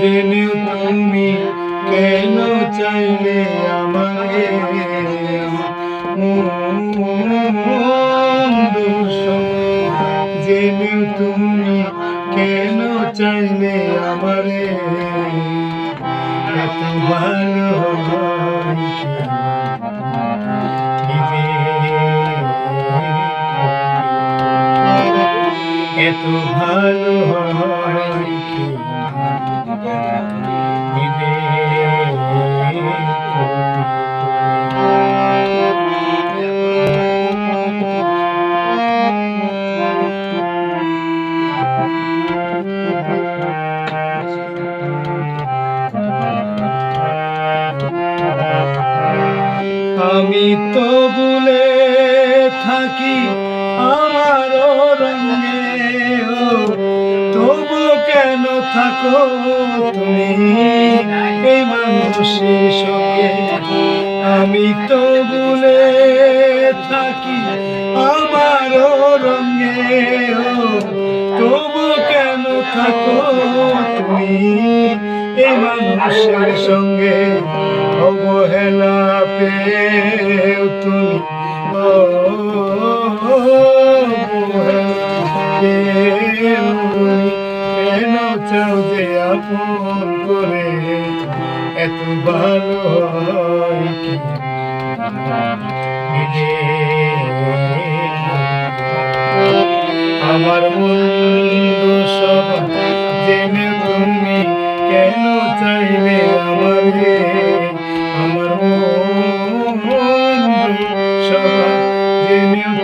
দিন তুমি কেন চাইলে আমাকে? জেনে তুমি কেন চাইলে আমারে? এত ভালো এত ভালো হয় আমি তো ভুলে থাকি আমার রঙে তবু কেন থাকো তুমি? এই মানুষের সঙ্গে আমি তো ভুলে থাকি আমার রঙে তবু কেন থাকো তুমি? এই মানুষের সঙ্গে অবহেলা পেও তুমি কেন চাও যে আপন করে এত ভালো হয়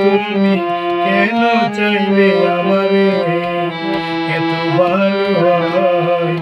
তুমি কেন চাইবে আমারে? এত ভালো হয়